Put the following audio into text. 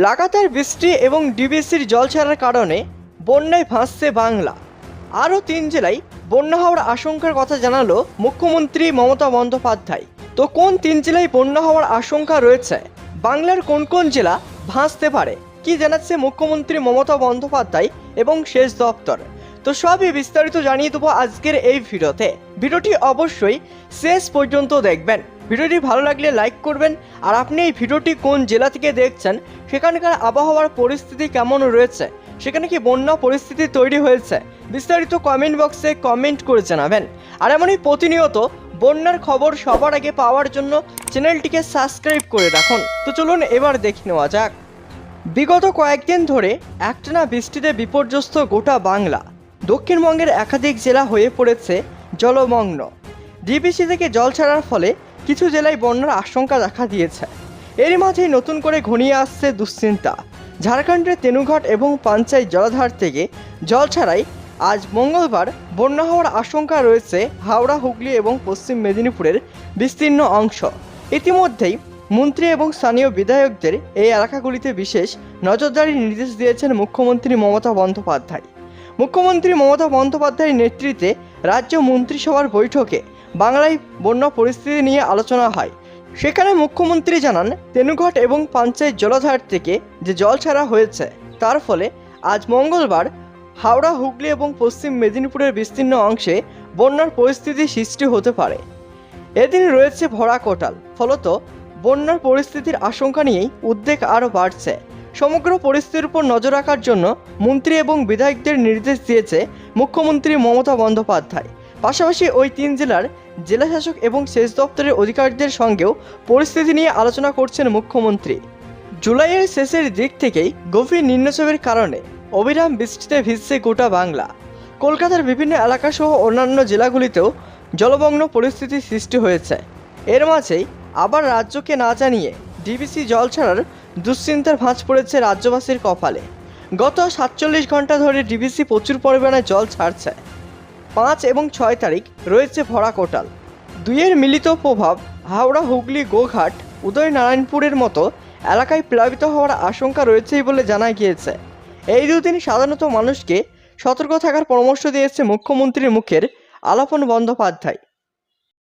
লাগাতার বৃষ্টি এবং ডিবিসির জল ছাড়ার কারণে বন্যায় ভাসছে বাংলা। আরও তিন জেলায় বন্যা হওয়ার আশঙ্কার কথা জানালো মুখ্যমন্ত্রী মমতা বন্দ্যোপাধ্যায়। তো কোন তিন জেলায় বন্যা হওয়ার আশঙ্কা রয়েছে? বাংলার কোন কোন জেলা ভাসতে পারে? কি জানাচ্ছে মুখ্যমন্ত্রী মমতা বন্দ্যোপাধ্যায় এবং শেষ দপ্তর? তো সবই বিস্তারিত জানিয়ে দেবো আজকের এই ভিডিওতে। ভিডিওটি অবশ্যই শেষ পর্যন্ত দেখবেন। ভিডিওটি ভালো লাগলে লাইক করবেন, আর আপনি এই ভিডিওটি কোন জেলা থেকে দেখছেন, সেখানকার আবহাওয়ার পরিস্থিতি কেমন রয়েছে, সেখানে কি বন্যা পরিস্থিতি তৈরি হয়েছে, বিস্তারিত কমেন্ট বক্সে কমেন্ট করে জানাবেন। আর এমনই প্রতিনিয়ত বন্যার খবর সবার আগে পাওয়ার জন্য চ্যানেলটিকে সাবস্ক্রাইব করে রাখুন। তো চলুন এবার দেখে নেওয়া যাক। বিগত কয়েকদিন ধরে একটানা বৃষ্টিতে বিপর্যস্ত গোটা বাংলা। দক্ষিণবঙ্গের একাধিক জেলা হয়ে পড়েছে জলমগ্ন। ডিবিসি থেকে জল ছাড়ার ফলে কিছু জেলায় বন্যার আশঙ্কা দেখা দিয়েছে। এরই মাঝেই নতুন করে ঘনিয়ে আসছে দুশ্চিন্তা। ঝাড়খণ্ডের তেনুঘাট এবং পাঞ্চাই জলাধার থেকে জল ছাড়াই আজ মঙ্গলবার বন্যা হওয়ার আশঙ্কা রয়েছে হাওড়া, হুগলি এবং পশ্চিম মেদিনীপুরের বিস্তীর্ণ অংশ। ইতিমধ্যেই মন্ত্রী এবং স্থানীয় বিধায়কদের এই এলাকাগুলিতে বিশেষ নজরদারির নির্দেশ দিয়েছেন মুখ্যমন্ত্রী মমতা বন্দ্যোপাধ্যায়। মুখ্যমন্ত্রী মমতা বন্দ্যোপাধ্যায়ের নেতৃত্বে রাজ্য মন্ত্রিসভার বৈঠকে বাংলায় বন্যা পরিস্থিতি নিয়ে আলোচনা হয়। সেখানে মুখ্যমন্ত্রী জানান, তেনুঘাট এবং পাঞ্চায়েত জলাধার থেকে যে জল ছাড়া হয়েছে, তার ফলে আজ মঙ্গলবার হাওড়া, হুগলি এবং পশ্চিম মেদিনীপুরের বিস্তীর্ণ অংশে বন্যার পরিস্থিতি সৃষ্টি হতে পারে। এদিন রয়েছে ভরা কোটাল, ফলত বন্যার পরিস্থিতির আশঙ্কা নিয়েই উদ্বেগ আরও বাড়ছে। সমগ্র পরিস্থিতির উপর নজর রাখার জন্য মন্ত্রী এবং বিধায়কদের নির্দেশ দিয়েছে মুখ্যমন্ত্রী মমতা বন্দ্যোপাধ্যায়। পাশাপাশি ওই তিন জেলার জেলাশাসক এবং সেচ দপ্তরের অধিকারীদের সঙ্গেও পরিস্থিতি নিয়ে আলোচনা করছেন মুখ্যমন্ত্রী। জুলাইয়ের শেষের দিক থেকেই গভীর নিম্নচাপের কারণে অবিরাম বৃষ্টিতে ভিজছে গোটা বাংলা। কলকাতার বিভিন্ন এলাকাসহ অন্যান্য জেলাগুলিতেও জলমগ্ন পরিস্থিতি সৃষ্টি হয়েছে। এর মাঝেই আবার রাজ্যকে না জানিয়ে ডিবিসি জল ছাড়ার দুশ্চিন্তার ভাঁজ পড়েছে রাজ্যবাসীর কপালে। গত সাতচল্লিশ ঘণ্টা ধরে ডিবিসি প্রচুর পরিমাণে জল ছাড়ছে। পাঁচ এবং ছয় তারিখ রয়েছে ভরা কোটাল। দুইয়ের মিলিত প্রভাব হাওড়া, হুগলি, গোঘাট, উদয়নারায়ণপুরের মতো এলাকায় প্লাবিত হওয়ার আশঙ্কা রয়েছেই বলে জানা গিয়েছে। এই দুদিন সাধারণত মানুষকে সতর্ক থাকার পরামর্শ দিয়েছে মুখ্যমন্ত্রীর মুখের আলাপন বন্দ্যোপাধ্যায়।